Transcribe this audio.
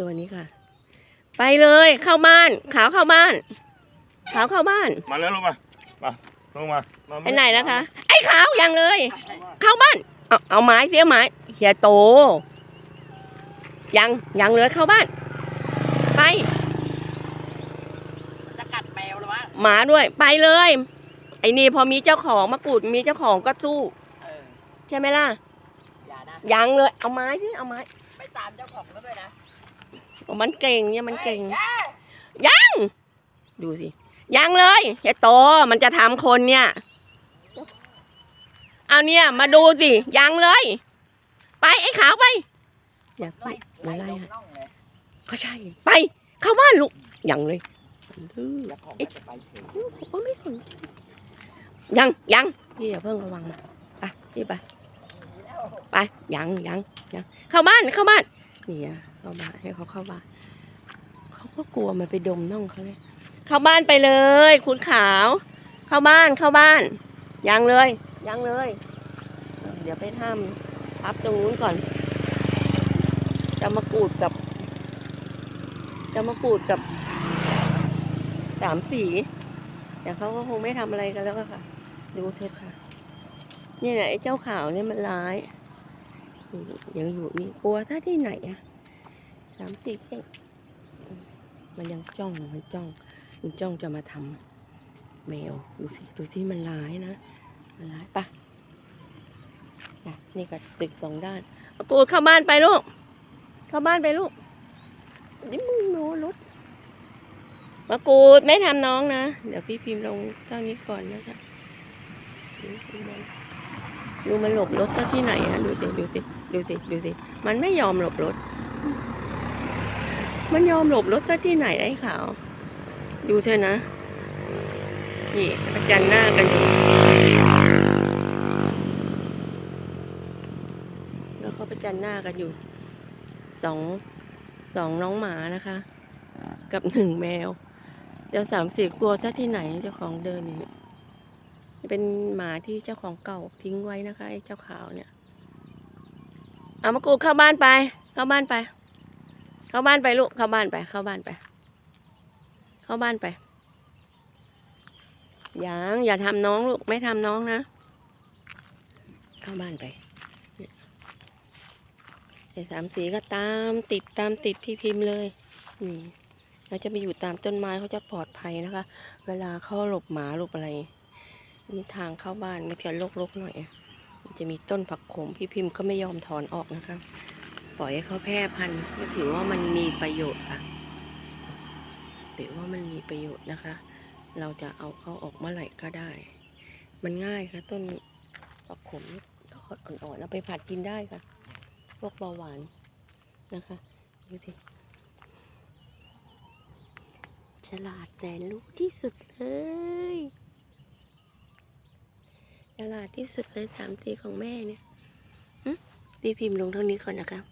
ตัวนี้ค่ะ ไปเลยเข้าบ้าน ขาวเข้าบ้าน ขาวเข้าบ้าน มาแล้วลงมา มาลงมามาไปไหนแล้วคะไอ้ขาวยังเลย เข้าบ้าน เอาเอาไม้เสียไม้เฮียโต ยังยังเลยเข้าบ้าน ไปจะกัดแมวหรือวะหมาด้วย ไปเลย ไอ้นี่พอมีเจ้าของมากรูดมีเจ้าของก็สู้เออใช่ไหมล่ะ อย่านะยังเลย เอาไม้สิเอาไม้ไปตามเจ้าของแล้วด้วยนะ มันเก่งเนี่ยมันเก่งยแย่ดูสิ ยังเลยเฮียโตมันจะทำคนเนี่ย เอาเนี่ย มาดูสิ ยังเลย ไปไอ้ขาวไป อย่าไปไล่อย่าไล่ไล่ะน่องเลยก็ใช่ ไป เข้าบ้านลูก ยังเลยดื้อเจ้าของก็จะไปถึงโอ้ไม่สนยังยังพี่อย่าเพิ่งระวังนะไปพี่ไป ไปยังยังยังเข้าบ้านเข้าบ้านนี่อะ เข้าบ้านให้เขาเข้าบ้านเขาก็กลัวมันไปดมน่องเขาเลยเข้าบ้านไปเลย คุณขาว เข้าบ้านเข้าบ้านยังเลยยังเลย เดี๋ยวไปทำพับตรงนู้นก่อน จะมากรูดกับ จะมากรูดกับสามสีแต่เขาก็คงไม่ทำอะไรกันแล้วค่ะ ดูเถอะค่ะ นี่แหละไอ้เจ้าขาวเนี่ยมันร้ายยังอยู่นี่กลัวถ้าที่ไหนอะ สามสี่เจ็ดมันยังจ้องมันจ้องมันจ้องจะมาทำแมวดูสิดูสิมันร้ายนะ มันร้ายปะอะนี่ก็ตึกสองด้านเอาปูเข้าบ้านไปลูก เข้าบ้านไปลูกนี่มึงโน้รถมะกรูดไม่ทำน้องนะ เดี๋ยวพี่พิมพ์ลงเท่านี้ก่อนนะคะดูมันหลบรถซะที่ไหนอะดูสิดูสิดูสิดูสิมันไม่ยอมหลบรถ มันยอมหลบรถซะที่ไหนไอ้ขาว ดูเธอนะ นี่ประจันหน้ากันอยู่แล้วก็ประจันหน้ากันอยู่สองสองน้องหมานะคะ กับหนึ่งแมวเจ้าสามสี่กลัวซะที่ไหนเจ้าของเดินนี่เป็นหมาที่เจ้าของเก่าทิ้งไว้นะคะไอ้เจ้าขาวเนี่ย เอามากูเข้าบ้านไป เข้าบ้านไป เข้าบ้านไปลูกเข้าบ้านไป เข้าบ้านไป เข้าบ้านไปยังอย่าทำน้องลูกไม่ทำน้องนะ เข้าบ้านไปเนี่ยไอ้สามสีก็ตามติดตามติดพี่พิมพ์เลยนี่เราจะไปอยู่ตามต้นไม้เขาจะปลอดภัยนะคะ เวลาเข้าหลบหมาหลบอะไรมีทางเข้าบ้านมันจะรกๆหน่อย จะมีต้นผักขมพี่พิมพ์ก็ไม่ยอมถอนออกนะคะ ปล่อยให้เขาแพร่พันธุ์ก็ถือว่ามันมีประโยชน์ค่ะถือว่ามันมีประโยชน์นะคะ เราจะเอาเขาออกเมื่อไหร่ก็ได้ มันง่ายค่ะ ต้นผักขมทอดอ่อนๆเอาไปผัดกินได้ค่ะ พวกเบาหวานนะคะดูสิฉลาดแสนรู้ที่สุดเลยฉลาดที่สุดเลยสามตีของแม่เนี่ยหึพี่พิมพ์ลงเท่านี้ก่อนนะคะ